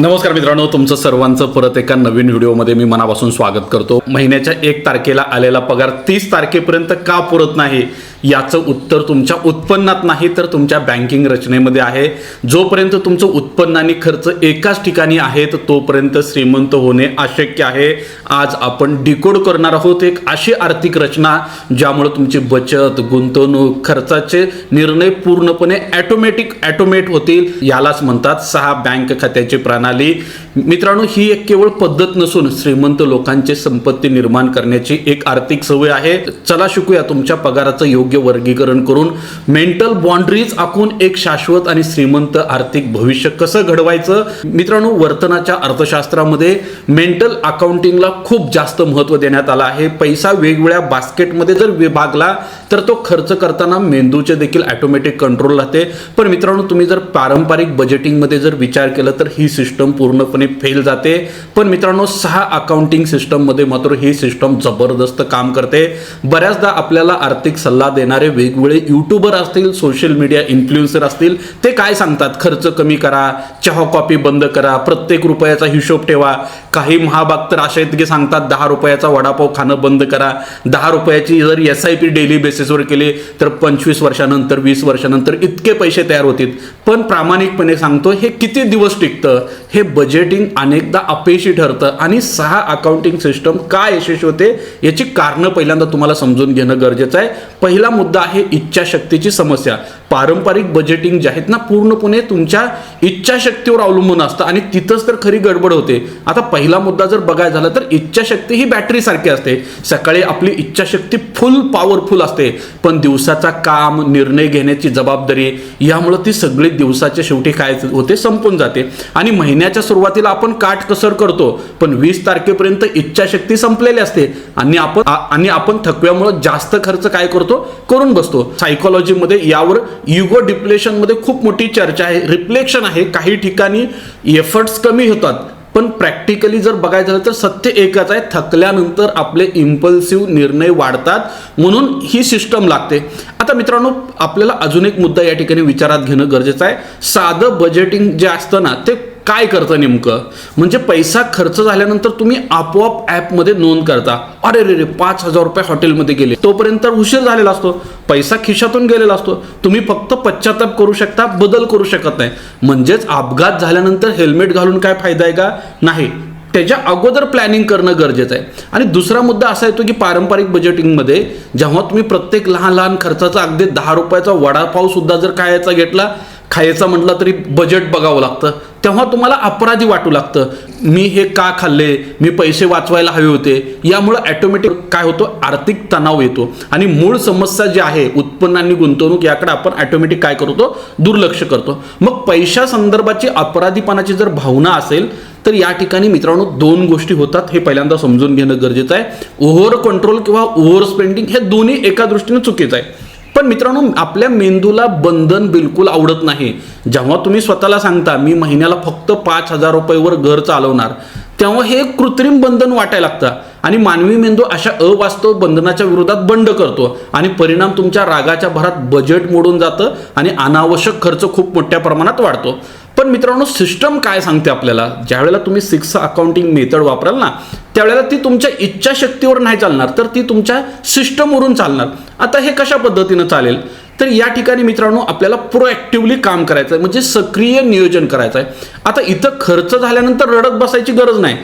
नमस्कार मित्रांनो तुमचं सर्वांचं परत एका नवीन व्हिडिओमध्ये मी मनापासून स्वागत करतो. महिन्याच्या एक तारखेला आलेला पगार तीस तारखेपर्यंत का पुरत नाही? याचं उत्तर तुमच्या उत्पन्नात नाही तर तुमच्या बँकिंग रचनेमध्ये आहे. जोपर्यंत तुमचं उत्पन्न आणि खर्च एकाच ठिकाणी आहेत तोपर्यंत श्रीमंत होणे अशक्य आहे. आज आपण डिकोड करणार आहोत एक अशी आर्थिक रचना ज्यामुळे तुमची बचत गुंतवणूक खर्चाचे निर्णय पूर्णपणे ॲटोमॅटिक ॲटोमेट होतील यालाच म्हणतात सहा बँक खात्याची प्रणाली. मित्रांनो ही एक केवळ पद्धत नसून श्रीमंत लोकांचे संपत्ती निर्माण करण्याची एक आर्थिक सवय आहे. चला शिकूया तुमच्या पगाराचं योग्य वर्गीकरण करून मेंटल बाउंड्रीज आखून एक शाश्वत आणि श्रीमंत आर्थिक भविष्य कसं घडवायचं? मित्रांनो वर्तनाच्या अर्थशास्त्रामध्ये मेंटल अकाउंटिंगला खूप जास्त महत्त्व देण्यात आलं आहे. पैसा वेगवेगळ्या बास्केटमध्ये जर विभागला तर तो खर्च करताना मेंदूचे देखील ऑटोमॅटिक कंट्रोल राहते. पण मित्रांनो तुम्ही जर पारंपरिक बजेटिंगमध्ये जर विचार केला तर ही सिस्टम पूर्णपणे फेल जाते. पण मित्रांनो सहा अकाउंटिंग सिस्टममध्ये मात्र ही सिस्टम जबरदस्त काम करते. बऱ्याचदा आपल्याला आर्थिक सल्ला देणारे वेगवेगळे युट्यूबर असतील सोशल मीडिया इन्फ्लुएन्सर असतील ते काय सांगतात? खर्च कमी करा चहा कॉपी बंद करा प्रत्येक रुपयाचा हिशोब ठेवा. काही महाभाग तर असे आहेत की सांगतात दहा रुपयाचा वडापाव खाणं बंद करा. दहा रुपयाची जर एस आय पी डेली बेसिसवर केली तर पंचवीस वर्षानंतर वीस वर्षानंतर इतके पैसे तयार होतील. पण प्रामाणिकपणे सांगतो हे किती दिवस टिकतं? हे बजेटिंग अनेकदा अपयशी ठरतं. आणि सहा अकाउंटिंग सिस्टम का यशस्वी होते याची कारणं पहिल्यांदा तुम्हाला समजून घेणं गरजेचं आहे. पहिला मुद्दा आहे इच्छाशक्तीची समस्या. पारंपरिक बजेटिंग जे आहेत ना पूर्णपणे तुमच्या इच्छाशक्तीवर अवलंबून असतं आणि तिथंच तर खरी गडबड होते. आता पहिला मुद्दा जर बघायला झाला तर इच्छाशक्ती ही बॅटरी सारखी असते. सकाळी आपली इच्छाशक्ती फुल पॉवरफुल असते. पण दिवसाचा काम निर्णय घेण्याची जबाबदारी यामुळं ती सगळी दिवसाच्या शेवटी काय होते संपून जाते. आणि महिन्याच्या सुरुवातीला आपण काटकसर करतो पण वीस तारखेपर्यंत इच्छाशक्ती संपलेली असते. आणि आपण आणि आपण थकव्यामुळे जास्त खर्च काय करतो? करून बसतो. सायकोलॉजीमध्ये यावर युगो डिप्लेशनमध्ये खूप मोठी चर्चा आहे. रिफ्लेक्शन आहे. काही ठिकाणी एफर्ट्स कमी होतात. पण प्रॅक्टिकली जर बघायचं झालं तर सत्य एकच आहे. थकल्यानंतर आपले इम्पल्सिव्ह निर्णय वाढतात. म्हणून ही सिस्टम लागते. आता मित्रांनो आपल्याला अजून एक मुद्दा या ठिकाणी विचारात घेणं गरजेचं आहे. साधं बजेटिंग जे असतं ना ते काय करतं नेमकं? म्हणजे पैसा खर्च झाल्यानंतर तुम्ही आपोआप ॲपमध्ये नोंद करता. अरे रे रे पाच हजार रुपये हॉटेलमध्ये गेले. तोपर्यंत उशीर झालेला असतो. पैसा खिशातून गेलेला असतो. तुम्ही फक्त पश्चाताप करू शकता बदल करू शकत नाही. म्हणजेच अपघात झाल्यानंतर हेल्मेट घालून काय फायदा आहे का? नाही. त्याच्या अगोदर प्लॅनिंग करणं गरजेचं आहे. आणि दुसरा मुद्दा असा येतो की पारंपरिक बजेटिंगमध्ये जेव्हा तुम्ही प्रत्येक लहान लहान खर्चाचा अगदी दहा रुपयाचा वडापाव सुद्धा जर खायचा घेतला खायचा म्हटलं तरी बजेट बघावं लागतं. तेव्हा तुम्हाला अपराधी वाटू लागतं. मी हे का खाल्ले? मी पैसे वाचवायला हवे होते. यामुळं ॲटोमॅटिक काय होतं? आर्थिक तणाव येतो. आणि मूळ समस्या जी आहे उत्पन्न आणि गुंतवणूक याकडे आपण ॲटोमॅटिक काय करतो? दुर्लक्ष करतो. मग पैशा संदर्भाची अपराधीपणाची जर भावना असेल तर या ठिकाणी मित्रांनो दोन गोष्टी होतात. हे पहिल्यांदा समजून घेणं गरजेचं आहे. ओव्हर कंट्रोल किंवा ओव्हर स्पेंडिंग हे दोन्ही एका दृष्टीने चुकीचं आहे. पण मित्रांनो आपल्या मेंदूला बंधन बिलकुल आवडत नाही. जेव्हा तुम्ही स्वतःला सांगता मी महिन्याला फक्त पाच हजार रुपयेवर घर चालवणार तेव्हा हे कृत्रिम बंधन वाटायला लागतं. आणि मानवी मेंदू अशा अवास्तव बंधनाच्या विरोधात बंड करतो. आणि परिणाम तुमच्या रागाच्या भरात बजेट मोडून जातं आणि अनावश्यक खर्च खूप मोठ्या प्रमाणात वाढतो. पण मित्रांनो सिस्टम काय सांगते आपल्याला? ज्यावेळेला तुम्ही सिक्स अकाउंटिंग मेथड वापराल ना त्यावेळेला ती तुमच्या इच्छाशक्तीवर नाही चालणार तर ती तुमच्या सिस्टमवरून चालणार. आता हे कशा पद्धतीनं चालेल? तर या ठिकाणी मित्रांनो आपल्याला प्रोॲक्टिव्हली काम करायचं आहे म्हणजे सक्रिय नियोजन करायचं आहे आता इथं खर्च झाल्यानंतर रडत बसायची गरज नाही.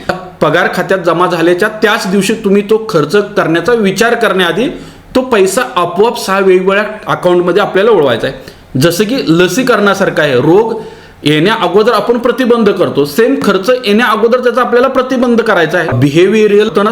पगार खात्यात जमा झाल्याच्या त्याच दिवशी तुम्ही तो खर्च करण्याचा विचार करण्याआधी तो पैसा आपोआप सहा वेगवेगळ्या अकाउंटमध्ये आपल्याला ओळवायचा आहे जसं की लसीकरणासारखं आहे रोग येण्या अगोदर आपण प्रतिबंध करतो. सेम खर्च येण्या अगोदर त्याचा आपल्याला प्रतिबंध करायचा आहे. बिहेवियरियल तणा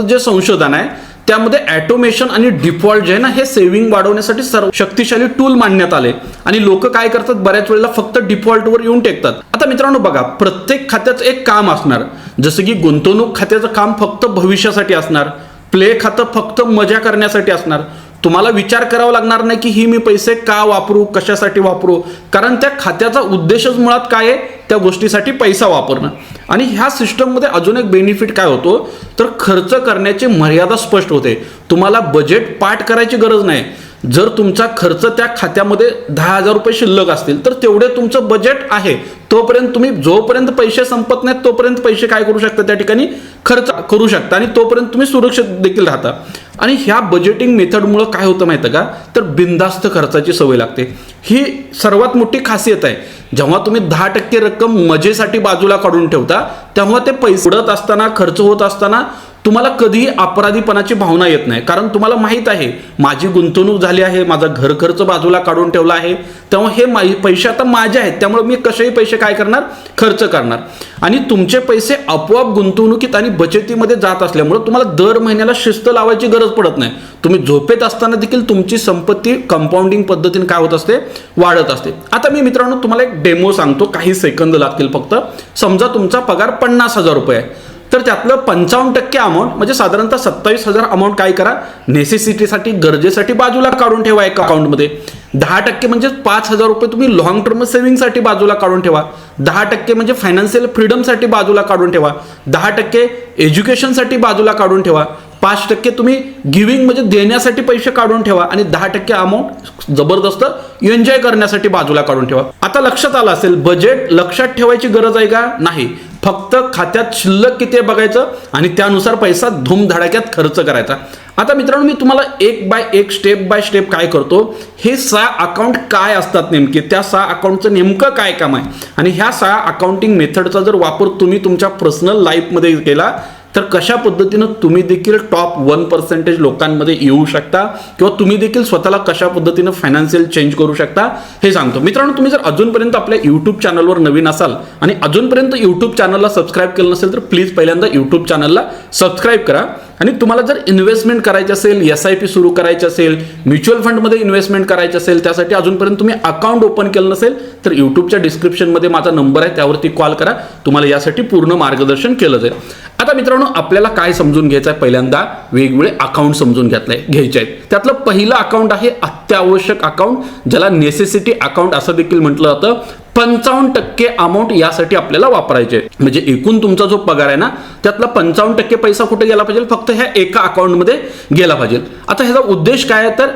जे संशोधन आहे त्यामध्ये ॲटोमेशन आणि डिफॉल्ट जे आहे ना हे सेव्हिंग वाढवण्यासाठी सर्व शक्तिशाली टूल मांडण्यात आले. आणि लोक काय करतात? बऱ्याच वेळेला फक्त डिफॉल्टवर येऊन टेकतात. आता मित्रांनो बघा प्रत्येक खात्याचं एक काम असणार. जसं की गुंतवणूक खात्याचं काम फक्त भविष्यासाठी असणार. प्ले खातं फक्त मजा करण्यासाठी असणार. तुम्हाला विचार करावा लागणार नाही की ही मी पैसे का वापरू कशासाठी वापरू? कारण त्या खात्याचा उद्देशच मुळात काय आहे? त्या गोष्टीसाठी पैसा वापरणं. आणि ह्या सिस्टममध्ये अजून एक बेनिफिट काय होतो? तर खर्च करण्याची मर्यादा स्पष्ट होते. तुम्हाला बजेट पाठ करायची गरज नाही. जर तुमचा खर्च त्या खात्यामध्ये दहा हजार रुपये शिल्लक असतील तर तेवढे तुमचं बजेट आहे. तोपर्यंत तुम्ही जोपर्यंत पैसे संपत नाहीत तोपर्यंत पैसे काय करू शकता त्या ठिकाणी? खर्च करू शकता आणि तोपर्यंत तुम्ही सुरक्षित देखील राहता. आणि ह्या बजेटिंग मेथडमुळं काय होतं माहितं का? तर बिंदास्त खर्चाची सवय लागते. ही सर्वात मोठी खासियत आहे. जेव्हा तुम्ही दहा टक्के रक्कम मजेसाठी बाजूला काढून ठेवता तेव्हा ते पैसे उडत असताना खर्च होत असताना तुम्हाला कधीही अपराधीपणाची भावना येत नाही. कारण तुम्हाला माहीत आहे माझी गुंतवणूक झाली आहे माझा घर खर्च बाजूला काढून ठेवला आहे. तेव्हा हे मा पैसे आता माझे आहेत. त्यामुळे मी कसेही पैसे काय करणार? खर्च करणार. आणि तुमचे पैसे आपोआप गुंतवणुकीत आणि बचतीमध्ये जात असल्यामुळे तुम्हाला दर महिन्याला शिस्त लावायची गरज पडत नाही. तुम्ही झोपेत असताना देखील तुमची संपत्ती कंपाऊंडिंग पद्धतीने काय होत असते? वाढत असते. आता मी मित्रांनो तुम्हाला एक डेमो सांगतो. काही सेकंद लागतील फक्त. समजा तुमचा पगार पन्नास हजार रुपये आहे. तर त्यातलं पंचावन्न टक्के अमाऊंट म्हणजे साधारणतः सत्तावीस हजार अमाऊंट काय करा? नेसेसिटीसाठी गरजेसाठी बाजूला काढून ठेवा एका अकाउंटमध्ये दहा टक्के म्हणजे पाच हजार रुपये तुम्ही लॉंग टर्म सेव्हिंगसाठी बाजूला काढून ठेवा. दहा टक्के म्हणजे फायनान्शियल फ्रीडमसाठी बाजूला काढून ठेवा. दहा टक्के एज्युकेशनसाठी बाजूला काढून ठेवा. पाच टक्के तुम्ही गिविंग म्हणजे देण्यासाठी पैसे काढून ठेवा आणि दहा टक्के अमाऊंट जबरदस्त एन्जॉय करण्यासाठी बाजूला काढून ठेवा. आता लक्षात आलं असेल बजेट लक्षात ठेवायची गरज आहे का? नाही. फक्त खात्यात शिल्लक किती आहे बघायचं? आणि त्यानुसार पैसा धूमधडाक्यात खर्च करायचा. आता मित्रांनो मी तुम्हाला एक बाय एक स्टेप बाय स्टेप काय करतो? हे सहा अकाउंट काय असतात नेमके? त्या सहा अकाउंटचं नेमकं काय काम आहे? आणि ह्या सहा अकाउंटिंग मेथडचा जर वापर तुम्ही तुमच्या पर्सनल लाईफमध्ये केला तर कशा पद्धतीनं तुम्ही देखील टॉप वन पर्सेंटेज लोकांमध्ये येऊ शकता? किंवा तुम्ही देखील स्वतःला कशा पद्धतीनं फायनान्शियल चेंज करू शकता? हे सांगतो. मित्रांनो तुम्ही जर अजूनपर्यंत आपल्या यूट्यूब चॅनलवर नवीन असाल आणि अजूनपर्यंत यूट्यूब चॅनलला सबस्क्राईब केलं नसेल तर प्लीज पहिल्यांदा यूट्यूब चॅनलला सबस्क्राईब करा. आणि तुम्हाला जर इन्व्हेस्टमेंट करायची असेल एस आय पी सुरू करायची असेल म्युच्युअल फंडमध्ये इन्व्हेस्टमेंट करायची असेल त्यासाठी अजूनपर्यंत तुम्ही अकाउंट ओपन केलं नसेल तर यूट्यूबच्या डिस्क्रिप्शनमध्ये माझा नंबर आहे त्यावरती कॉल करा. तुम्हाला यासाठी पूर्ण मार्गदर्शन केलं जाईल. आता मित्रांनो आपल्याला काय समजून घ्यायचं आहे पहिल्यांदा वेगवेगळे अकाउंट समजून घेतले घ्यायचे आहेत. त्यातलं पहिलं अकाउंट आहे अत्यावश्यक अकाउंट ज्याला नेसेसिटी अकाउंट असं देखील म्हटलं जातं. पंचावन्न टक्के अमाऊंट यासाठी आपल्याला वापरायचे म्हणजे एकूण तुमचा जो पगार आहे ना त्यातला पंचावन्न टक्के पैसा कुठे गेला पाहिजे? फक्त ह्या एका अकाउंटमध्ये गेला पाहिजे. आता ह्याचा उद्देश काय आहे? तर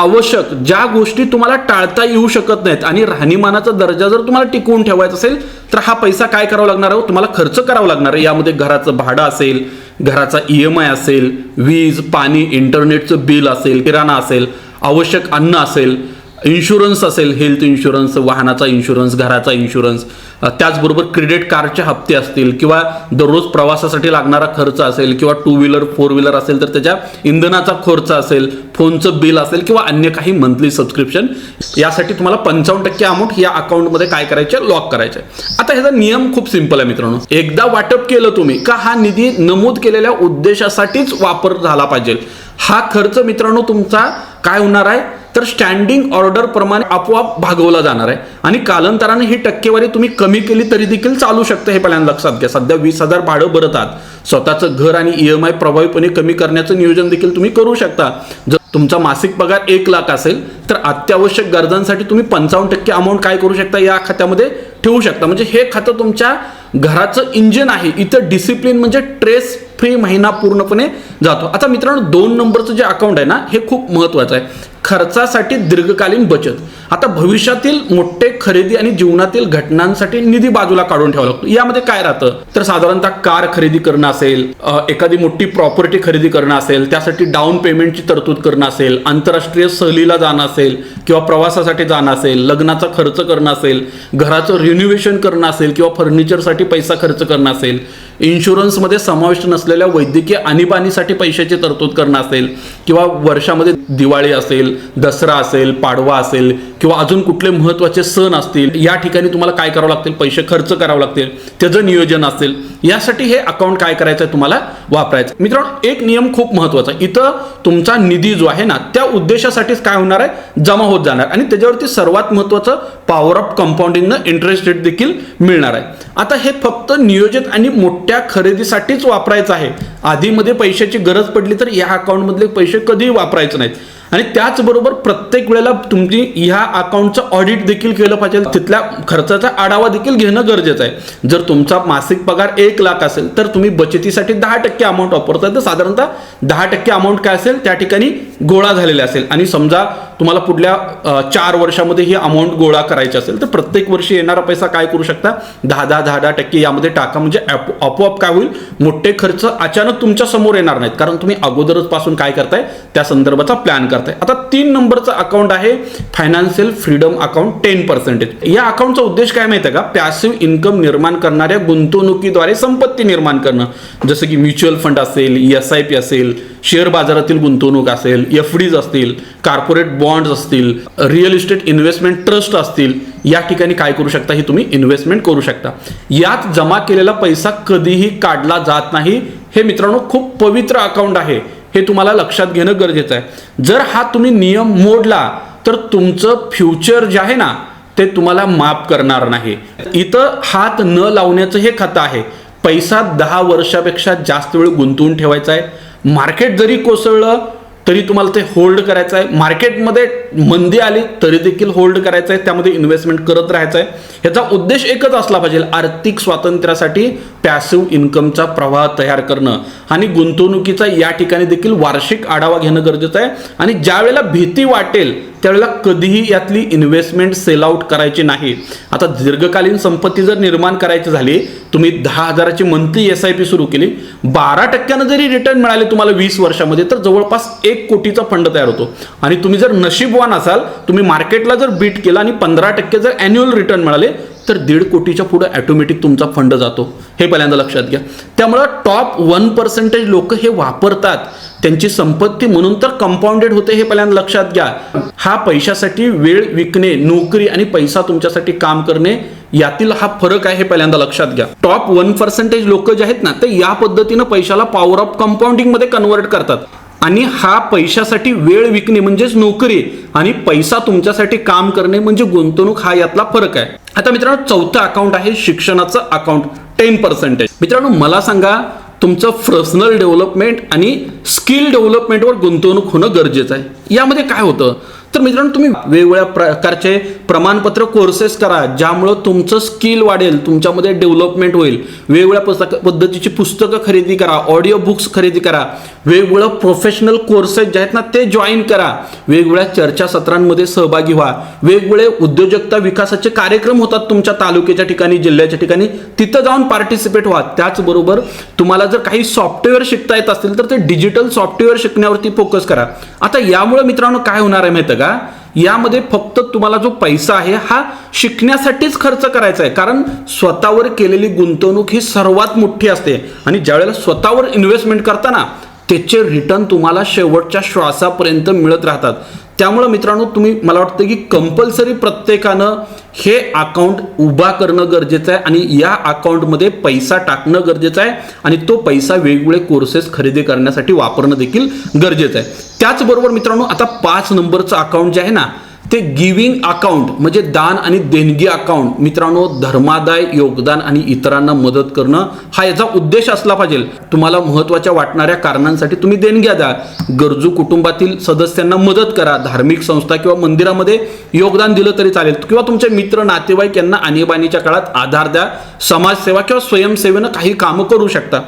आवश्यक ज्या गोष्टी तुम्हाला टाळता येऊ शकत नाहीत आणि राहणीमानाचा दर्जा जर तुम्हाला टिकवून ठेवायचा असेल तर हा पैसा काय करावा लागणार आहे? तुम्हाला खर्च करावा लागणार आहे. यामध्ये घराचं भाडं असेल घराचा ई एम आय असेल वीज पाणी इंटरनेटचं बिल असेल किराणा असेल आवश्यक अन्न असेल इन्शुरन्स असेल हेल्थ इन्शुरन्स वाहनाचा इन्शुरन्स घराचा इन्शुरन्स त्याचबरोबर क्रेडिट कार्डचे हप्ते असतील किंवा दररोज प्रवासासाठी लागणारा खर्च असेल किंवा टू व्हीलर फोर व्हीलर असेल तर त्याच्या इंधनाचा खर्च असेल फोनचं बिल असेल किंवा अन्य काही मंथली सबस्क्रिप्शन यासाठी तुम्हाला पंचावन्न टक्के अमाऊंट या अकाउंटमध्ये काय करायचे लॉक करायचे. आता ह्याचा नियम खूप सिंपल आहे मित्रांनो. एकदा वाटप केलं तुम्ही का हा निधी नमूद केलेल्या उद्देशासाठीच वापर झाला पाहिजे. हा खर्च मित्रांनो तुमचा काय होणार आहे? तर स्टँडिंग ऑर्डर प्रमाणे आपोआप भागवला जाणार आहे. आणि कालांतराने ही टक्केवारी तुम्ही कमी केली तरी देखील चालू शकतं हे पहिल्यांदा लक्षात घ्या. सध्या वीस हजार भाडं भरत आहात. स्वतःचं घर आणि ई एम आय प्रभावीपणे कमी करण्याचं नियोजन देखील तुम्ही करू शकता. जर तुमचा मासिक पगार एक लाख असेल तर अत्यावश्यक गरजांसाठी तुम्ही पंचावन्न टक्के अमाऊंट काय करू शकता? या खात्यामध्ये ठेवू शकता. म्हणजे हे खातं तुमच्या घराचं इंजिन आहे. इथं डिसिप्लिन म्हणजे ट्रेस फ्री महिना पूर्णपणे जातो. आता मित्रांनो दोन नंबरचं जे अकाउंट आहे ना हे खूप महत्वाचं आहे. खर्चासाठी दीर्घकालीन बचत. आता भविष्यातील मोठे खरेदी आणि जीवनातील घटनांसाठी निधी बाजूला काढून ठेवा लागतो. यामध्ये काय राहतं? तर साधारणतः कार खरेदी करणं असेल एखादी मोठी प्रॉपर्टी खरेदी करणं असेल त्यासाठी डाऊन पेमेंटची तरतूद करणं असेल आंतरराष्ट्रीय सहलीला जाणं असेल किंवा प्रवासासाठी जाणं असेल लग्नाचा खर्च करणं असेल घराचं रिन्युव्हेशन करणं असेल किंवा फर्निचरसाठी पैसा खर्च करणं असेल इन्शुरन्समध्ये समाविष्ट नसलेल्या वैद्यकीय आणीबाणीसाठी पैशाची तरतूद करणं असेल किंवा वर्षामध्ये दिवाळी असेल असेल दसरा असेल पाडवा असेल किंवा अजून कुठले महत्त्वाचे सण असतील या ठिकाणी तुम्हाला काय करावं लागतील? पैसे खर्च करावं लागतील. त्याचं नियोजन असेल. यासाठी हे अकाउंट काय करायचं आहे तुम्हाला वापरायचं मित्रांनो एक नियम खूप महत्त्वाचा इथं तुमचा निधी जो आहे ना त्या उद्देशासाठीच काय होणार आहे? जमा होत जाणार. आणि त्याच्यावरती सर्वात महत्त्वाचं पॉवर ऑफ कंपाऊंडिंगनं इंटरेस्ट रेट देखील मिळणार आहे. आता हे फक्त नियोजित आणि मोठ्या खरेदीसाठीच वापरायचं आहे. आधीमध्ये पैशाची गरज पडली तर या अकाउंटमधले पैसे कधीही वापरायचे नाहीत. आणि त्याचबरोबर प्रत्येक वेळेला तुम्ही ह्या अकाउंटचं ऑडिट देखील केलं पाहिजे. तिथल्या खर्चाचा आढावा देखील घेणं गरजेचं आहे. जर तुमचा मासिक पगार एक लाख असेल तर तुम्ही बचतीसाठी दहा टक्के अमाऊंट वापरताय. तर साधारणतः दहा टक्के अमाऊंट काय असेल? त्या ठिकाणी गोळा झालेला असेल. आणि समजा तुम्हाला पुढल्या चार वर्षामध्ये ही अमाऊंट गोळा करायची असेल तर प्रत्येक वर्षी येणारा पैसा काय करू शकता? दहा दहा दहा दहा टक्के यामध्ये टाका. म्हणजे ॲप- आपोआप काय होईल? मोठे खर्च अचानक तुमच्यासमोर येणार नाहीत. कारण तुम्ही अगोदरच पासून काय करताय? त्या संदर्भाचा प्लॅन करताय आता तीन नंबरचं अकाउंट आहे financial freedom account ten percentage या अकाउंटचा उद्देश काय माहिती आहे का? पॅसिव्ह इन्कम निर्माण करणाऱ्या गुंतवणुकीद्वारे संपत्ती निर्माण करणं. जसं की म्युच्युअल फंड असेल एस आय पी असेल शेअर बाजारातील गुंतवणूक असेल एफ डीज असतील कॉर्पोरेट बॉन्ड्स असतील रिअल इस्टेट इन्व्हेस्टमेंट ट्रस्ट असतील या ठिकाणी काय करू शकता? ही तुम्ही इन्व्हेस्टमेंट करू शकता. यात जमा केलेला पैसा कधीही काढला जात नाही. हे मित्रांनो खूप पवित्र अकाउंट आहे. हे तुम्हाला लक्षात घेणं गरजेचं आहे. जर हा तुम्ही नियम मोडला तर तुमचं फ्युचर जे आहे ना ते तुम्हाला माफ करणार नाही. इथं हात न लावण्याचं हे खातं आहे. पैसा दहा वर्षापेक्षा जास्त वेळ गुंतवून ठेवायचा आहे. मार्केट जरी कोसळलं तरी तुम्हाला ते होल्ड करायचं आहे मार्केटमध्ये मंदी आली तरी देखील होल्ड करायचं आहे त्यामध्ये इन्व्हेस्टमेंट करत राहायचं आहे ह्याचा उद्देश एकच असला पाहिजे आर्थिक स्वातंत्र्यासाठी पॅसिव्ह इन्कमचा प्रवाह तयार करणं. आणि गुंतवणुकीचा या ठिकाणी देखील वार्षिक आढावा घेणं गरजेचं आहे. आणि ज्या वेळेला भीती वाटेल त्यावेळेला कधीही यातली इन्व्हेस्टमेंट सेल आउट करायची नाही. आता दीर्घकालीन संपत्ती जर निर्माण करायची झाली तुम्ही दहा हजाराची मंथली एस आय पी सुरू केली बारा टक्क्यानं जरी रिटर्न मिळाले तुम्हाला वीस वर्षामध्ये तर जवळपास एक कोटीचा फंड तयार होतो. आणि तुम्ही जर नशीबवान असाल तुम्ही मार्केटला जर बीट केला आणि पंधरा टक्के जर अॅन्युअल रिटर्न मिळाले तर दीड कोटीच्या पुढे ॲटोमॅटिक तुमचा फंड जातो. हे पहिल्यांदा लक्षात घ्या. त्यामुळं टॉप वन पर्सेंटेज लोक हे वापरतात. त्यांची संपत्ती म्हणून तर कंपाऊंडेड होते हे पहिल्यांदा लक्षात घ्या. हा पैशासाठी वेळ विकणे नोकरी आणि पैसा तुमच्यासाठी काम करणे यातील हा फरक आहे हे पहिल्यांदा लक्षात घ्या. टॉप वन पर्सेंटेज लोक जे आहेत ना ते या पद्धतीनं पैशाला पॉवर ऑफ कंपाऊंडिंगमध्ये कन्वर्ट करतात. आणि हा पैशासाठी वेळ विकणे म्हणजेच नोकरी आणि पैसा तुमच्यासाठी काम करणे म्हणजे गुंतवणूक हा यातला फरक आहे. आता मित्रांनो चौथं अकाउंट आहे शिक्षणाचं अकाउंट टेन पर्सेंटेज मित्रांनो मला सांगा तुमचं पर्सनल डेव्हलपमेंट आणि स्किल डेव्हलपमेंटवर गुंतवणूक होणं गरजेचं आहे. यामध्ये काय होतं? तर मित्रांनो तुम्ही वेगवेगळ्या प्रकारचे प्रमाणपत्र कोर्सेस करा ज्यामुळं तुमचं स्किल वाढेल तुमच्यामध्ये डेव्हलपमेंट होईल. वेगवेगळ्या पुस्तक पद्धतीची पुस्तकं खरेदी करा ऑडिओ बुक्स खरेदी करा वेगवेगळं प्रोफेशनल कोर्सेस जे आहेत ना ते जॉईन करा. वेगवेगळ्या चर्चासत्रांमध्ये सहभागी व्हा. वेगवेगळे उद्योजकता विकासाचे कार्यक्रम होतात तुमच्या तालुक्याच्या ठिकाणी जिल्ह्याच्या ठिकाणी. तिथं जाऊन पार्टिसिपेट व्हा. त्याचबरोबर तुम्हाला जर काही सॉफ्टवेअर शिकता येत असतील तर ते डिजिटल सॉफ्टवेअर शिकण्यावरती फोकस करा. आता यामुळे मित्रांनो काय होणार आहे माहिती जगा का यामध्ये फक्त तुम्हाला जो पैसा आहे हा शिकण्यासाठीच खर्च करायचा आहे. कारण स्वतःवर केलेली गुंतवणूक ही सर्वात मोठी असते. आणि ज्यावेळेला स्वतःवर इन्व्हेस्टमेंट करताना त्याचे रिटर्न तुम्हाला शेवटच्या श्वासापर्यंत मिळत राहतात. त्यामुळं मित्रांनो तुम्ही मला वाटतं की कंपल्सरी प्रत्येकानं हे अकाउंट उभा करणं गरजेचं आहे आणि या अकाउंटमध्ये पैसा टाकणं गरजेचं आहे आणि तो पैसा वेगवेगळे कोर्सेस खरेदी करण्यासाठी वापरणं देखील गरजेचं आहे. त्याचबरोबर मित्रांनो आता पाच नंबरचं अकाउंट जे आहे ना ते गिविंग अकाउंट म्हणजे दान आणि देणगी अकाउंट मित्रांनो धर्मादाय योगदान आणि इतरांना मदत करणं हा याचा उद्देश असला पाहिजे. तुम्हाला महत्त्वाच्या वाटणाऱ्या कारणांसाठी तुम्ही देणग्या द्या. गरजू कुटुंबातील सदस्यांना मदत करा. धार्मिक संस्था किंवा मंदिरामध्ये योगदान दिलं तरी चालेल. किंवा तुमचे मित्र नातेवाईक यांना आणीबाणीच्या काळात आधार द्या. समाजसेवा किंवा स्वयंसेवेनं काही कामं करू शकता.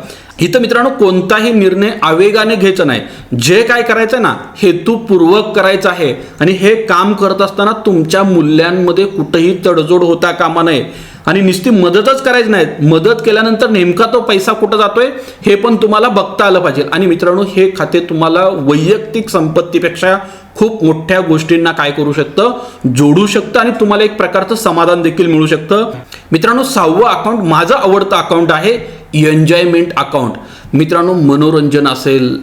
इथं मित्रांनो कोणताही निर्णय आवेगाने घ्यायचा नाही. जे काय करायचं ना हेतूपूर्वक करायचं आहे. आणि हे काम करत असताना तुमच्या मूल्यांमध्ये कुठेही तडजोड होता कामा नये. आणि नुसती मदतच करायची नाही. मदत केल्यानंतर नेमका तो पैसा कुठं जातोय हे पण तुम्हाला बघता आलं पाहिजे. आणि मित्रांनो हे खाते तुम्हाला वैयक्तिक संपत्तीपेक्षा खूप मोठ्या गोष्टींना काय करू शकतं? जोडू शकतं आणि तुम्हाला एक प्रकारचं समाधान देखील मिळू शकतं. मित्रांनो सहावं अकाउंट माझं आवडतं अकाउंट आहे एन्जॉयमेंट अकाउंट मित्रांनो मनोरंजन असेल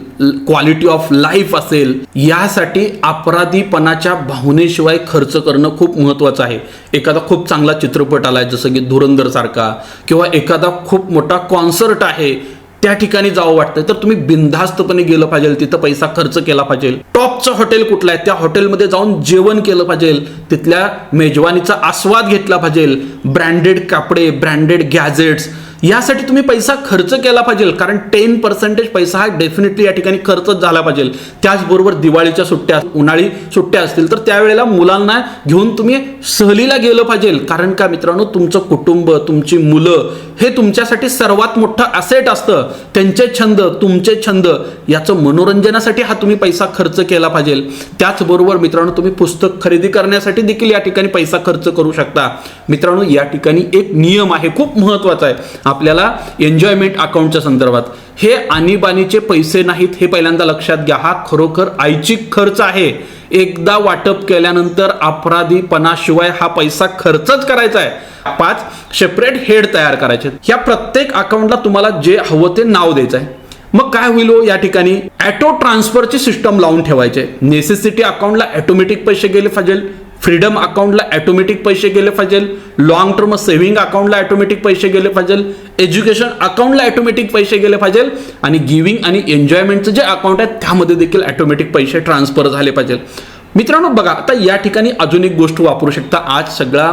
क्वालिटी ऑफ लाईफ असेल यासाठी अपराधीपणाच्या भावनेशिवाय खर्च करणं खूप महत्त्वाचं आहे. एखादा खूप चांगला चित्रपट आलाय जसं की धुरंधर सारखा किंवा एखादा खूप मोठा कॉन्सर्ट आहे त्या ठिकाणी जावं वाटतं तर तुम्ही बिनधास्तपणे गेलं पाहिजे तिथं पैसा खर्च केला पाहिजे टॉपचं हॉटेल कुठलं आहे त्या हॉटेलमध्ये जाऊन जेवण केलं पाहिजे तिथल्या मेजवानीचा आस्वाद घेतला पाहिजे ब्रँडेड कपडे ब्रँडेड गॅजेट्स यासाठी तुम्ही पैसा खर्च केला पाहिजे कारण टेन पर्सेंटेज पैसा हा डेफिनेटली या ठिकाणी खर्चच झाला पाहिजे. त्याचबरोबर दिवाळीच्या सुट्ट्या उन्हाळी सुट्ट्या असतील तर त्यावेळेला मुलांना घेऊन तुम्ही सहलीला गेलं पाहिजे. कारण का मित्रांनो तुमचं कुटुंब तुमची मुलं हे तुमच्यासाठी सर्वात मोठं असेट असतं. त्यांचे छंद तुमचे छंद याचं मनोरंजनासाठी हा तुम्ही पैसा खर्च केला पाहिजे. त्याचबरोबर मित्रांनो तुम्ही पुस्तक खरेदी करण्यासाठी देखील या ठिकाणी पैसा खर्च करू शकता. मित्रांनो या ठिकाणी एक नियम आहे खूप महत्त्वाचा आहे. आपल्याला एन्जॉयमेंट अकाउंटच्या संदर्भात. हे आणीबाणीचे पैसे नाहीत हे पहिल्यांदा लक्षात घ्या. हा खरोखर ऐच्छिक खर्च आहे. एकदा वाटप केल्यानंतर अपराधीपणाशिवाय हा पैसा खर्चच करायचा आहे. पाच सेपरेट हेड तयार करायचे ह्या प्रत्येक अकाउंटला तुम्हाला जे हवं ते नाव द्यायचं आहे. मग काय होईल हो या ठिकाणी? ॲटो ट्रान्सफरची सिस्टम लावून ठेवायचे. नेसेसिटी अकाउंटला ऑटोमॅटिक पैसे गेले पाहिजे फ्रीडम अकाउंटला ॲटोमॅटिक पैसे गेले पाहिजे लॉंग टर्म सेव्हिंग अकाउंटला ॲटोमॅटिक पैसे गेले पाहिजे एज्युकेशन अकाउंटला ॲटोमॅटिक पैसे गेले पाहिजे आणि गिविंग आणि एन्जॉयमेंटचं जे अकाउंट आहे त्यामध्ये देखील ॲटोमॅटिक पैसे ट्रान्सफर झाले पाहिजे मित्रांनो बघा आता या ठिकाणी अजून एक गोष्ट वापरू शकता. आज सगळा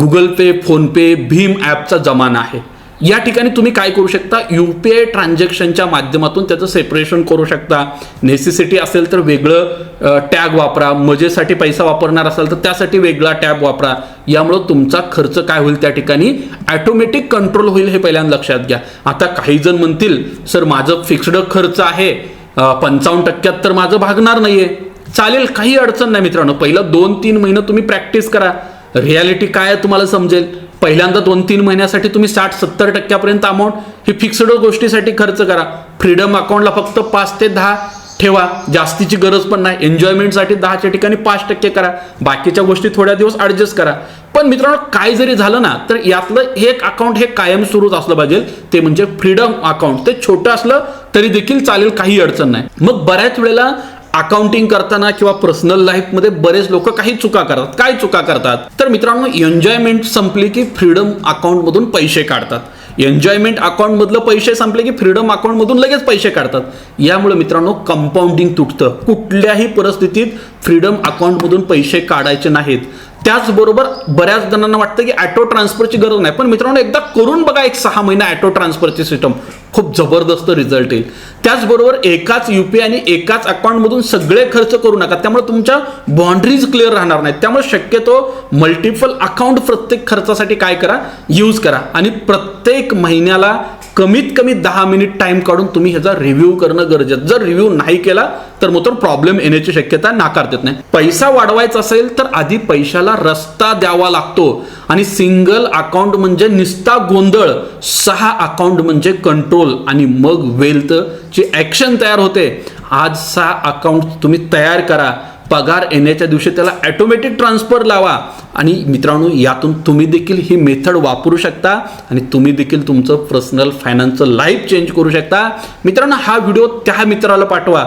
गुगल पे फोनपे भीम ॲपचा जमाना आहे. या ठिकाणी तुम्ही काय करू शकता? यू पी आय ट्रान्झॅक्शनच्या माध्यमातून त्याचं सेपरेशन करू शकता. नेसेसिटी असेल तर वेगळं टॅग वापरा. मजेसाठी पैसा वापरणार असाल तर त्यासाठी वेगळा टॅब वापरा. यामुळं तुमचा खर्च काय होईल त्या ठिकाणी? ॲटोमॅटिक कंट्रोल होईल हे पहिल्यांदा लक्षात घ्या. आता काही जण म्हणतील सर माझं फिक्स्ड खर्च आहे. पंचावन्न टक्क्यात तर माझं भागणार नाहीये. चालेल काही अडचण नाही मित्रांनो. पहिलं दोन तीन महिने तुम्ही प्रॅक्टिस करा. रियालिटी काय आहे तुम्हाला समजेल? पहिल्यांदा दोन तीन महिन्यासाठी तुम्ही साठ सत्तर टक्क्यापर्यंत अमाऊंट ही फिक्स्ड गोष्टीसाठी खर्च करा. फ्रीडम अकाउंटला फक्त पाच ते दहा ठेवा. जास्तीची गरज पण नाही. एन्जॉयमेंटसाठी दहाच्या ठिकाणी पाच टक्के करा. बाकीच्या गोष्टी थोड्या दिवस ॲडजस्ट करा. पण मित्रांनो काय जरी झालं ना तर यातलं एक अकाउंट हे कायम सुरूच असलं पाहिजे. ते म्हणजे फ्रीडम अकाउंट ते छोटं असलं तरी देखील चालेल काही अडचण नाही. मग बऱ्याच वेळेला अकाउंटिंग करताना किंवा पर्सनल लाईफमध्ये बरेच लोक काही चुका करतात. काय चुका करतात? तर मित्रांनो एन्जॉयमेंट संपली की फ्रीडम अकाउंटमधून पैसे काढतात. एन्जॉयमेंट अकाउंटमधलं पैसे संपले की फ्रीडम अकाउंटमधून लगेच पैसे काढतात. यामुळे मित्रांनो कंपाऊंडिंग तुटतं. कुठल्याही परिस्थितीत फ्रीडम अकाउंटमधून पैसे काढायचे नाहीत. त्याचबरोबर बऱ्याच जणांना वाटतं की ॲटो ट्रान्सफरची गरज नाही. पण मित्रांनो एकदा करून बघा एक सहा महिना ॲटो ट्रान्सफरची सिस्टम खूप जबरदस्त रिझल्ट येईल. त्याचबरोबर एकाच यू पी आणि एकाच अकाउंटमधून सगळे खर्च करू नका. त्यामुळे तुमच्या बाउंड्रीज क्लिअर राहणार नाहीत. त्यामुळे शक्यतो मल्टिपल अकाउंट प्रत्येक खर्चासाठी काय करा? यूज करा. आणि प्रत्येक महिन्याला कमीत कमी दहा मिनिट टाइम काढून तुम्ही ह्याचा रिव्ह्यू करणं गरजेचं. जर रिव्ह्यू नाही केला तर मग तर प्रॉब्लेम येण्याची शक्यता नाकारता नाही. पैसा वाढवायचा असेल तर आधी पैशाला रस्ता द्यावा लागतो. आणि सिंगल अकाउंट म्हणजे निस्ता गोंधळ सहा अकाउंट म्हणजे कंट्रोल आणि मग वेल्थची ॲक्शन तयार होते. आज सहा अकाउंट तुम्ही तयार करा. पगार येण्याच्या दिवशी त्याला ॲटोमॅटिक ट्रान्सफर लावा. आणि मित्रांनो यातून तुम्ही देखील ही मेथड वापरू शकता आणि तुम्ही देखील तुमचं पर्सनल फायनान्सचं लाईफ चेंज करू शकता. मित्रांनो हा व्हिडिओ त्या मित्राला पाठवा.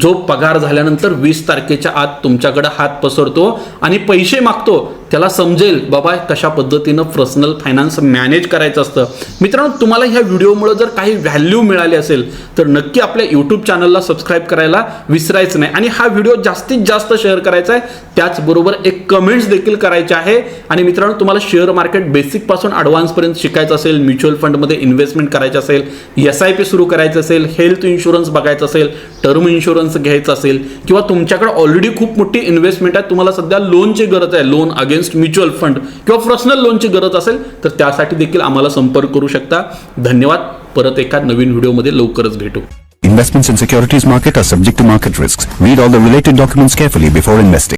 जो पगार झाल्यानंतर वीस तारखेच्या आत तुमच्याकडे हात पसरतो आणि पैसे मागतो. त्याला समजेल बाबा कशा पद्धतीनं पर्सनल फायनान्स मॅनेज करायचं असतं? मित्रांनो तुम्हाला ह्या व्हिडिओमुळे जर काही व्हॅल्यू मिळाली असेल तर नक्की आपल्या यूट्यूब चॅनलला सबस्क्राईब करायला विसरायचं नाही. आणि हा व्हिडिओ जास्तीत जास्त शेअर करायचा आहे त्याचबरोबर एक कमेंट्स देखील करायचे आहे. आणि मित्रांनो तुम्हाला शेअर मार्केट बेसिकपासून ॲडव्हान्सपर्यंत शिकायचं असेल म्युच्युअल फंडमध्ये इन्व्हेस्टमेंट करायचं असेल एस आय पी सुरू करायचं असेल हेल्थ इन्शुरन्स बघायचं असेल टर्म इन्शुरन्स घ्यायचं असेल किंवा तुमच्याकडे ऑलरेडी खूप मोठी इन्व्हेस्टमेंट आहे तुम्हाला सध्या लोनची गरज आहे. Loan against against mutual fund किंवा पर्सनल लोनची गरज असेल तर त्यासाठी देखील आम्हाला संपर्क करू शकता. धन्यवाद. परत एका नवीन व्हिडिओमध्ये लवकरच भेटू. Investment securities market subject to market risk read all the related documents carefully before investing